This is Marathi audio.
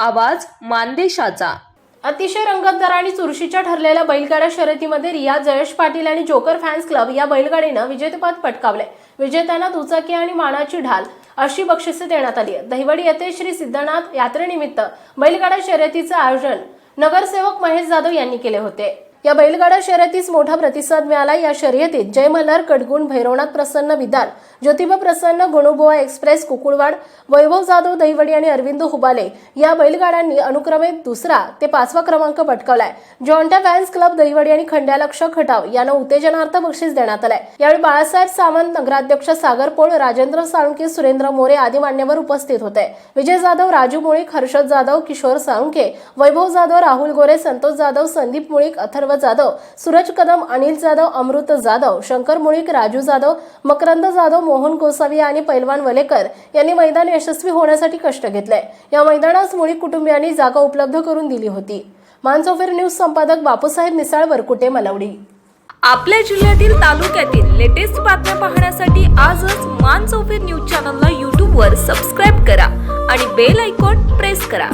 आवाज मानदेशाचा. अतिशय रंगतदार आणि चुरशीच्या ठरलेल्या बैलगाड्या शर्यतीमध्ये रिया जयेश पाटील आणि जोकर फॅन्स क्लब या बैलगाडीनं विजेतेपद पटकावले विजेत्यांना दुचाकी आणि मानाची ढाल अशी बक्षिसे देण्यात आली दहिवडी येथे श्री सिद्धनाथ यात्रेनिमित्त बैलगाडा शर्यतीचं आयोजन नगरसेवक महेश जाधव यांनी केले होते. या बैलगाडा शर्यतीस मोठा प्रतिसाद मिळाला. या शर्यतीत जय मल्हार कडगुण भैरवनाथ प्रसन्न विधान ज्योतिबा प्रसन्न गुणुबुवा एक्सप्रेस कुकुळवाड वैभव जाधव दहिवडी आणि अरविंद हुबाले या बैलगाड्यांनी अनुक्रमे दुसरा ते पाचवा क्रमांक पटकावलाय. जॉन्टा फॅन्स क्लब दहिवडी आणि खंड्यालक्ष खटाव यांना उत्तेजनार्थ बक्षीस देण्यात आलंय. यावेळी बाळासाहेब सावंत नगराध्यक्ष सागर पोळ राजेंद्र साळुंके सुरेंद्र मोरे आदी मान्यवर उपस्थित होते. विजय जाधव राजू मुळीक हर्षद जाधव किशोर साळुंके वैभव जाधव राहुल गोरे संतोष जाधव संदीप मुळीक अथर्व जाधव सूरज कदम अनिल जाधव अमृत जाधव शंकर मुळीक राजू जाधव मकरंद जाधव मोहन गोसावी आणि पैलवान वलेकर यांनी मैदान यशस्वी होण्यासाठी कष्ट घेतले. या मैदानास मुळीक कुटुंबियांनी जागा उपलब्ध करून दिली होती. मानसोफेर न्यूज संपादक बापूसाहेब मिसाळ वरकुटे मलवडी. आपल्या जिल्ह्यातील तालुक्यातील लेटेस्ट बातम्या पाहण्यासाठी आजच मान चौफेर न्यूज चॅनलला यूट्यूबवर सबस्क्राईब करा आणि बेल आयकॉन प्रेस करा.